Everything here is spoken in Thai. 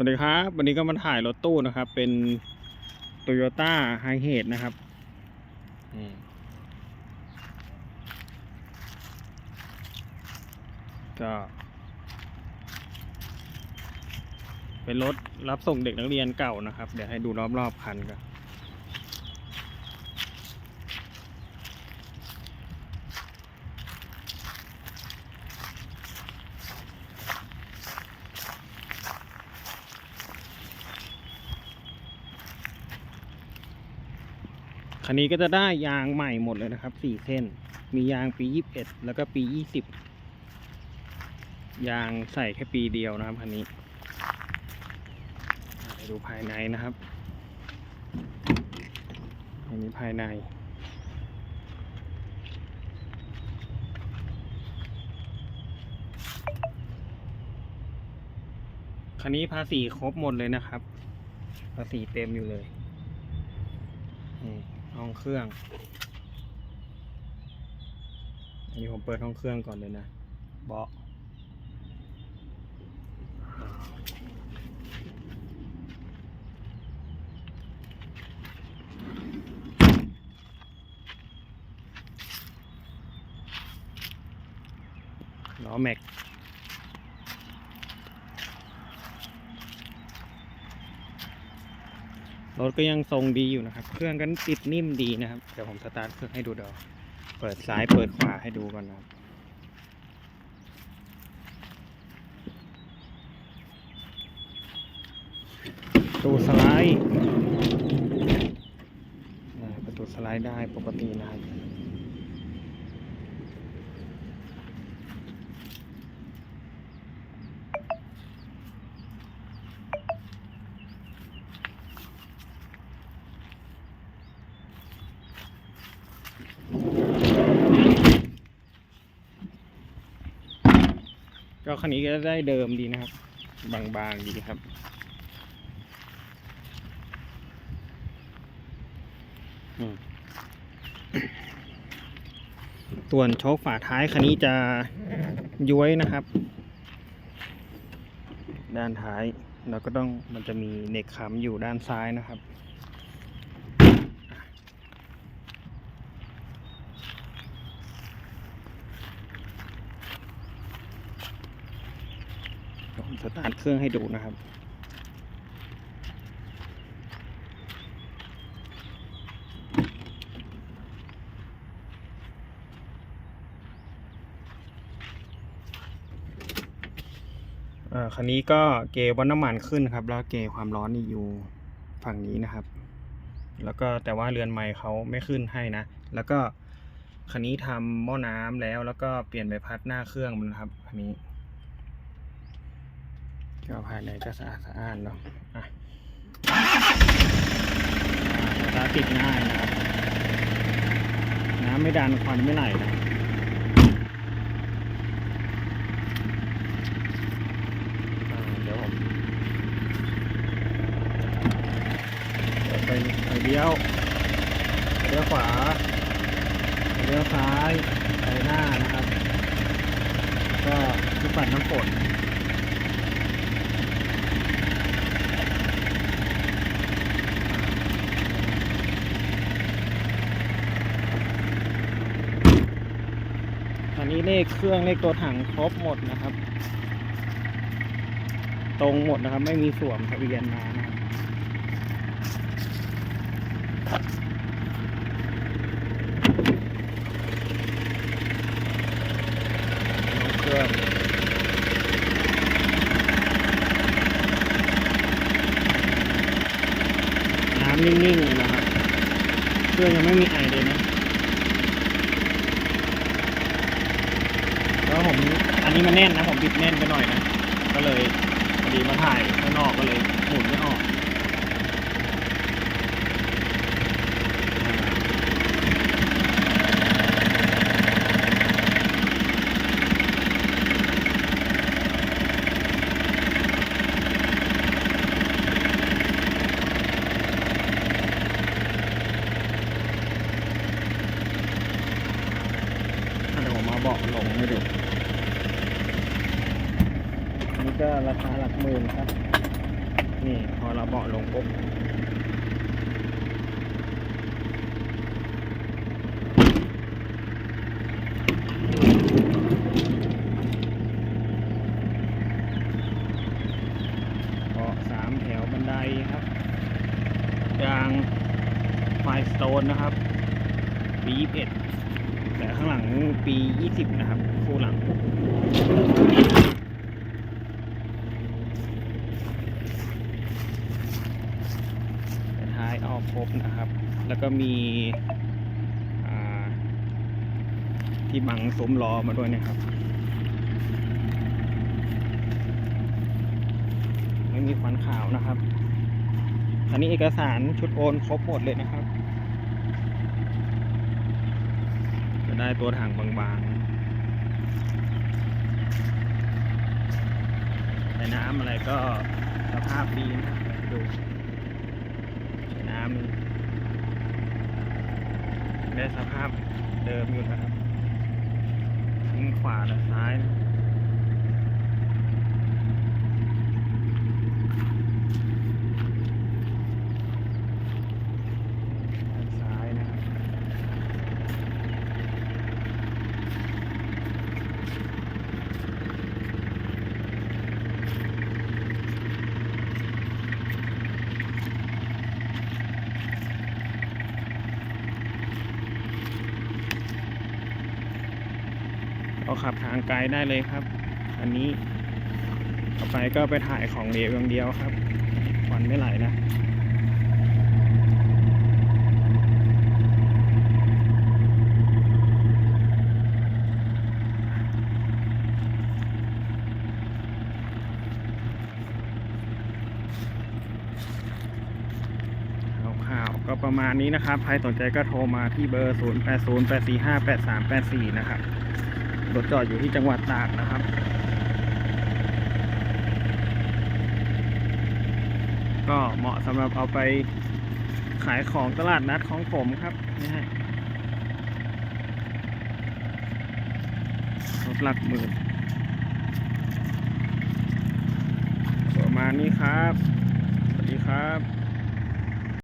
วัสดีครับ วันนี้ก็มาถ่ายรถตู้นะครับ เป็น t o y ยต้าไฮเฮดนะครับก็เป็นรถรับส่งเด็กนักเรียนเก่านะครับ เดี๋ยวให้ดูรอบๆคันกัน คันนี้ก็จะได้ยางใหม่หมดเลยนะครับสี่เส้น มียางปียี่สิบเอ็ดแล้วก็ปียี่สิบยางใส่แค่ปีเดียวนะครับคันนี้ไปดูภายในนะครับอันนี้ภายใน คันนี้ภาษีครบหมดเลยนะครับ ภาษีเต็มอยู่เลย ห้องเครื่อง อันนี้ผมเปิดห้องเครื่องก่อนเลยนะเบาะล้อแม็ก รถก็ยังทรงดีอยู่นะครับ เครื่องก็ติดนิ่มดีนะครับ เดี๋ยวผมสตาร์ทเครื่องให้ดูเดี๋ยวเปิดซ้ายเปิดขวาให้ดูก่อนนะครับประตูสไลด์ประตูสไลด์ได้ปกตินะครับ ก็คันนี้ก็ได้เดิมดีนะครับ บางๆดีครับส่วนโชคฝาท้ายคันนี้จะย้วยนะครับ ด้านท้ายเราก็ต้องมันจะมีเน็กค้ำอยู่ด้านซ้ายนะครับ สตาร์ทเครื่องให้ดูนะครับ คันนี้ก็เกวัดน้ำมันขึ้นครับ แล้วเกความร้อนนี่อยู่ฝั่งนี้นะครับ แล้วก็แต่ว่าเรือนไม้เขาไม่ขึ้นให้นะ แล้วก็คันนี้ทำหม้อน้ำแล้วแล้วก็เปลี่ยนใบพัดหน้าเครื่องมันนะครับคันนี้ ก็ภายในก็สะอาดสะอ้านเนาะอะอ่าสตาร์ทติดง่ายนะครับน้ำไม่ดันควันไม่ไหลนะเดี๋ยวผมไปไปเลี้ยวเลี้ยวขวาเลี้ยวซ้ายไปหน้านะครับ ก็ที่ปัดน้ำฝน เลขเครื่องเลขตัวถังครบหมดนะครับ ตรงหมดนะครับ ไม่มีสวมทะเบียนมานะครับเครื่องน้ำนิ่งๆเลยนะครับ เครื่องยังไม่มีไอเลยนะ แล้วผมอันนี้มันแน่นนะ ผมบิดแน่นไปหน่อยนะ ก็เลยพอดีมาถ่ายข้างนอกก็เลยหมุนไม่ออกเดี๋ยวผมมาบอกลงให้ดู นี้ก็ราคาหลักหมื่นครับ นี่พอเราเบาะลงปุ๊บเบาะสามแถวบันไดครับยางไฟสโตนนะครับ ปี 21 แต่ข้างหลังปี 20 นะครับ คู่หลัง แต่ท้ายออกคร บนะครับ แล้วก็มีที่บังซุ้มล้อมาด้วยนะครับ ไม่มีควันขาวนะครับอันนี้เอกสารชุดโอนครบหมดเลยนะครับ จะได้ตัวถังบางๆในน้ำอะไรก็สภาพดีนะดูามนี่ได้สภาพเดิมอยู่นะครับทิ้งขวาและซ้ายนะด้านซ้ายนะครับ ก็ขับทางไกลได้เลยครับ อันนี้ต่อไปก็ไปถ่ายของเหลวอย่างเดียวครับควันไม่ไหลนะข่าวก็ประมาณนี้นะครับ ใครสนใจก็โทรมาที่เบอร์ 0 8 0 8 4 5 8 3 8 4 นะครับ รถจอดอยู่ที่จังหวัดตากนะครับ ก็เหมาะสำหรับเอาไปขายของตลาดนัดของผมครับนะฮะรถหลักหมื่นประมาณนี้ครับ สวัสดีครับ